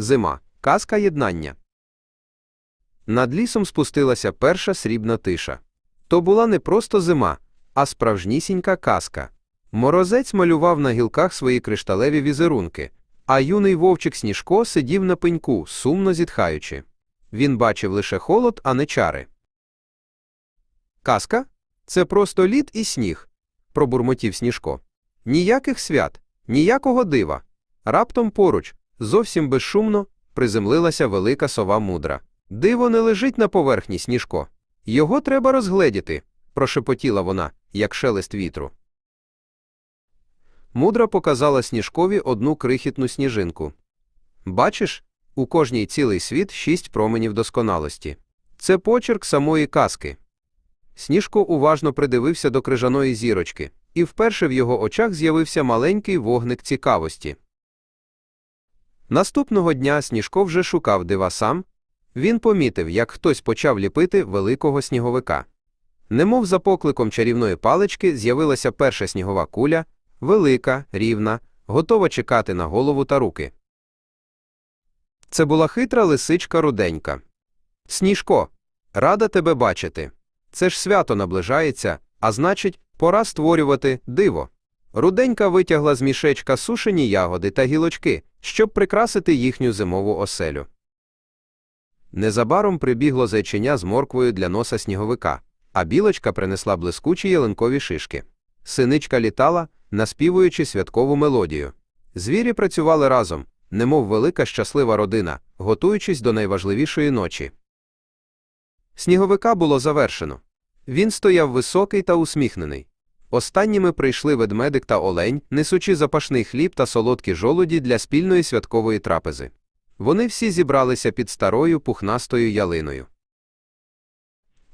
Зима. Казка єднання. Над лісом спустилася перша срібна тиша. То була не просто зима, а справжнісінька казка. Морозець малював на гілках свої кришталеві візерунки, а юний вовчик Сніжко сидів на пеньку, сумно зітхаючи. Він бачив лише холод, а не чари. Казка? Це просто лід і сніг, пробурмотів Сніжко. Ніяких свят, ніякого дива. Раптом поруч, зовсім безшумно, приземлилася велика сова мудра. Диво не лежить на поверхні, Сніжко. Його треба розгледіти, прошепотіла вона, як шелест вітру. Мудра показала Сніжкові одну крихітну сніжинку. Бачиш, у кожній цілий світ шість променів досконалості. Це почерк самої казки. Сніжко уважно придивився до крижаної зірочки, і вперше в його очах з'явився маленький вогник цікавості. Наступного дня Сніжко вже шукав дива сам. Він помітив, як хтось почав ліпити великого сніговика. Немов за покликом чарівної палички з'явилася перша снігова куля, велика, рівна, готова чекати на голову та руки. Це була хитра лисичка руденька. Сніжко, рада тебе бачити. Це ж свято наближається, а значить, пора створювати диво. Руденька витягла з мішечка сушені ягоди та гілочки, щоб прикрасити їхню зимову оселю. Незабаром прибігло зайченя з морквою для носа сніговика, а білочка принесла блискучі ялинкові шишки. Синичка літала, наспівуючи святкову мелодію. Звірі працювали разом, немов велика щаслива родина, готуючись до найважливішої ночі. Сніговика було завершено. Він стояв високий та усміхнений. Останніми прийшли ведмедик та олень, несучи запашний хліб та солодкі жолуді для спільної святкової трапези. Вони всі зібралися під старою пухнастою ялиною.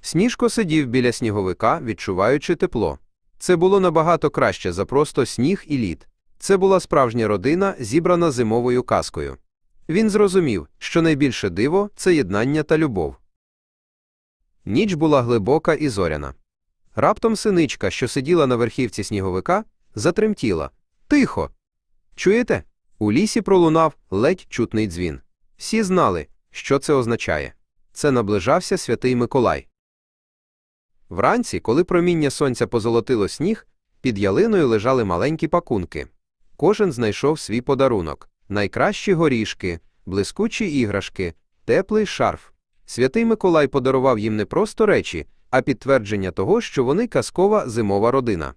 Сніжко сидів біля сніговика, відчуваючи тепло. Це було набагато краще за просто сніг і лід. Це була справжня родина, зібрана зимовою казкою. Він зрозумів, що найбільше диво це єднання та любов. Ніч була глибока і зоряна. Раптом синичка, що сиділа на верхівці сніговика, затремтіла. Тихо. Чуєте? У лісі пролунав ледь чутний дзвін. Всі знали, що це означає. Це наближався святий Миколай. Вранці, коли проміння сонця позолотило сніг, під ялиною лежали маленькі пакунки. Кожен знайшов свій подарунок найкращі горішки, блискучі іграшки, теплий шарф. Святий Миколай подарував їм не просто речі, а підтвердження того, що вони казкова зимова родина.